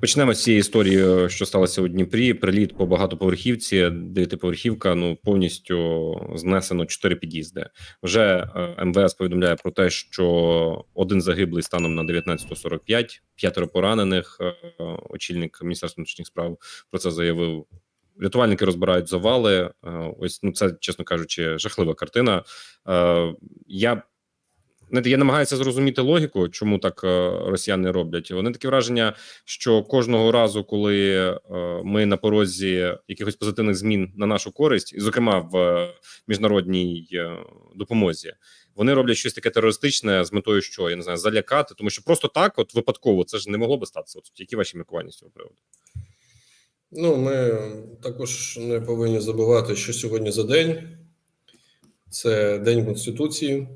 Почнемо з цієї історії, що сталося у Дніпрі. Приліт по багатоповерхівці, дев'ятиповерхівка. Ну повністю знесено чотири під'їзди. Вже е, МВС повідомляє про те, що один загиблий станом на 19.45, п'ятеро поранених. Е, Очільник міністерства внутрішніх справ про це заявив. Рятувальники розбирають завали. Е, Ось ну це, чесно кажучи, жахлива картина. Е, Я знаєте, я намагаюся зрозуміти логіку, чому так е, росіяни роблять. Вони таке враження, що кожного разу, коли е, ми на порозі якихось позитивних змін на нашу користь, і зокрема в е, міжнародній допомозі, вони роблять щось таке терористичне з метою, що я не знаю, залякати, тому що просто так, от випадково, це ж не могло би статися. От які ваші міркування з цього приводу? Ну, ми також не повинні забувати, що сьогодні за день це День Конституції,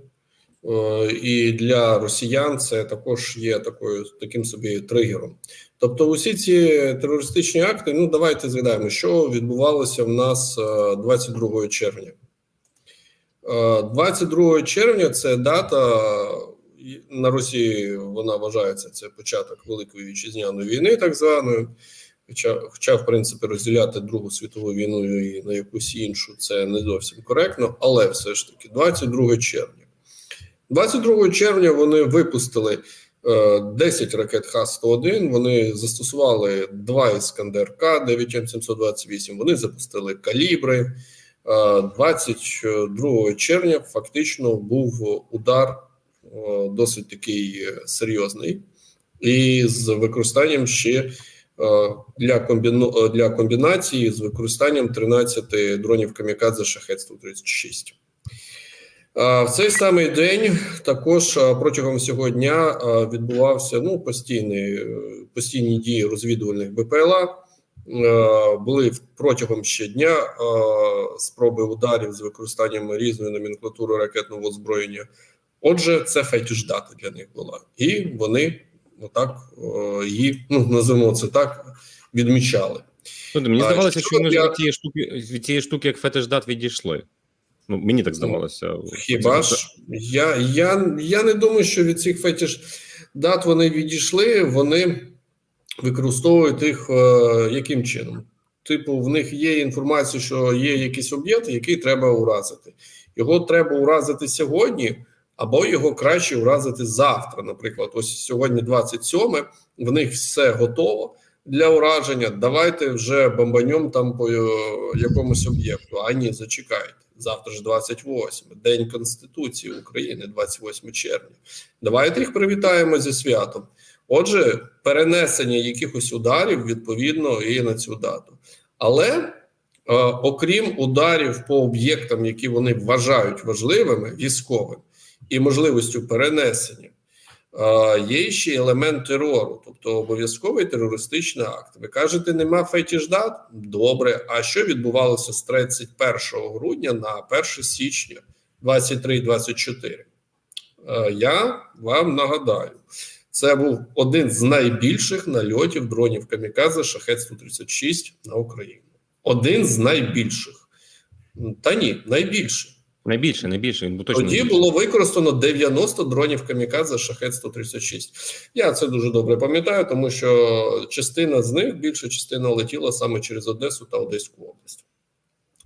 і для росіян це також є такою таким собі тригером. Тобто, усі ці терористичні акти. Ну, давайте згадаємо, що відбувалося в нас е, 22 червня. Е, 22 червня це дата на Росії. Вона вважається це початок Великої вітчизняної війни, так званої. Хоча, хоча, в принципі, розділяти Другу світову війну і на якусь іншу це не зовсім коректно, але все ж таки, 22 червня. 22 червня вони випустили е, 10 ракет Х-101, Вони застосували два Іскандер К 9М728, Вони запустили калібри. Е, 22 червня фактично був удар е, досить такий е, серйозний, і з використанням ще е, для комбіну е, для комбінації з використанням 13 дронів Камікадзе Шахет 136 В цей самий день також е, протягом цього дня е, відбувався ну постійний е, постійні дії розвідувальних БПЛА. Е, Були протягом ще дня е, спроби ударів з використанням різної номенклатури ракетного озброєння. Отже, це фетіш-дата для них була, і вони отак е, її ну називаємо це так відмічали. Ну, мені здавалося, що вони ж від цієї штуки від цієї штуки, як фетиш-дат, відійшли. Ну мені так здавалося. Хіба ж я, я, я не думаю, що від цих фетіш дат вони відійшли, вони використовують їх е, яким чином? Типу, в них є інформація, що є якийсь об'єкт, який треба уразити. Його треба уразити сьогодні, або його краще уразити завтра. Наприклад, ось сьогодні 27, в них все готово для ураження. Давайте вже бомбанем там по е, якомусь об'єкту. А ні, зачекайте. Завтра ж 28, День Конституції України, 28 червня. Давайте їх привітаємо зі святом. Отже, перенесення якихось ударів відповідно і на цю дату. Але е, окрім ударів по об'єктам, які вони вважають важливими, військовим, і можливістю перенесення, є ще елемент терору, тобто обов'язковий терористичний акт. Ви кажете, нема фетіш-дат? Добре. А що відбувалося з 31 грудня на 1 січня 23-24? Е, Я вам нагадаю, це був один з найбільших нальотів дронів Камікадзе Шахет 136 на Україну. Один з найбільших. Та ні, найбільший. Найбільше, найбільше. Він був точно Тоді було використано 90 дронів Камікадзе Шахет 136. Я це дуже добре пам'ятаю, тому що частина з них, більша частина летіла саме через Одесу та Одеську область.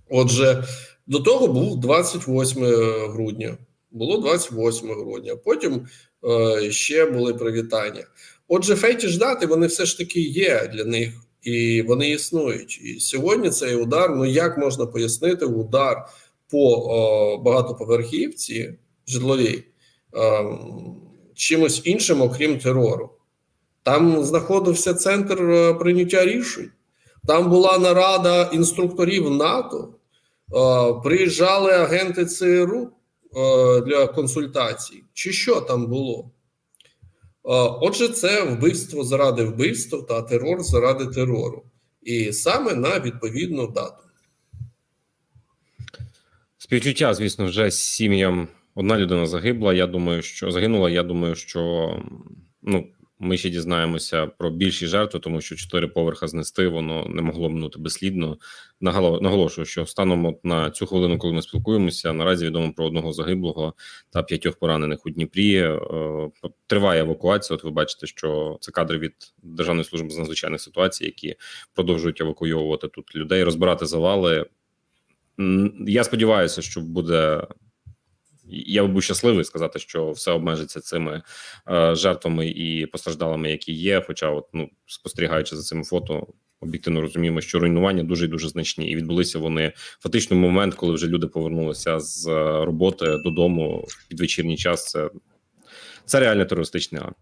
Отже, до того був 28 грудня. Було 28 грудня. Потім е, ще були привітання. Отже, фетіш дати вони все ж таки є для них, і вони існують. І сьогодні цей удар. Ну як можна пояснити удар по е, багатоповерхівці житловій е, чимось іншим, окрім терору? Там знаходився центр е, прийняття рішень. Там була нарада інструкторів НАТО. Е, приїжджали агенти ЦРУ е, для консультацій. Чи що там було? Е, Отже, це вбивство заради вбивства та терор заради терору, і саме на відповідну дату. Співчуття, звісно, вже з сім'ям. Одна людина загибла. Я думаю, що загинула. Я думаю, що ну ми ще дізнаємося про більші жертви, тому що чотири поверха знести воно не могло минути безслідно. Наголошую, що станом от на цю хвилину, коли ми спілкуємося, наразі відомо про одного загиблого та п'ятьох поранених у Дніпрі. Е, Триває евакуація. От ви бачите, що це кадри від Державної служби з надзвичайних ситуацій, які продовжують евакуйовувати тут людей, розбирати завали. Я сподіваюся, що буде. Я був щасливий сказати, що все обмежиться цими е, жертвами і постраждалими, які є. Хоча, от ну спостерігаючи за цими фото, об'єктивно розуміємо, що руйнування дуже і дуже значні, і відбулися вони фактично в момент, коли вже люди повернулися з е, роботи додому в підвечірній час. Це, це реально терористичний акт.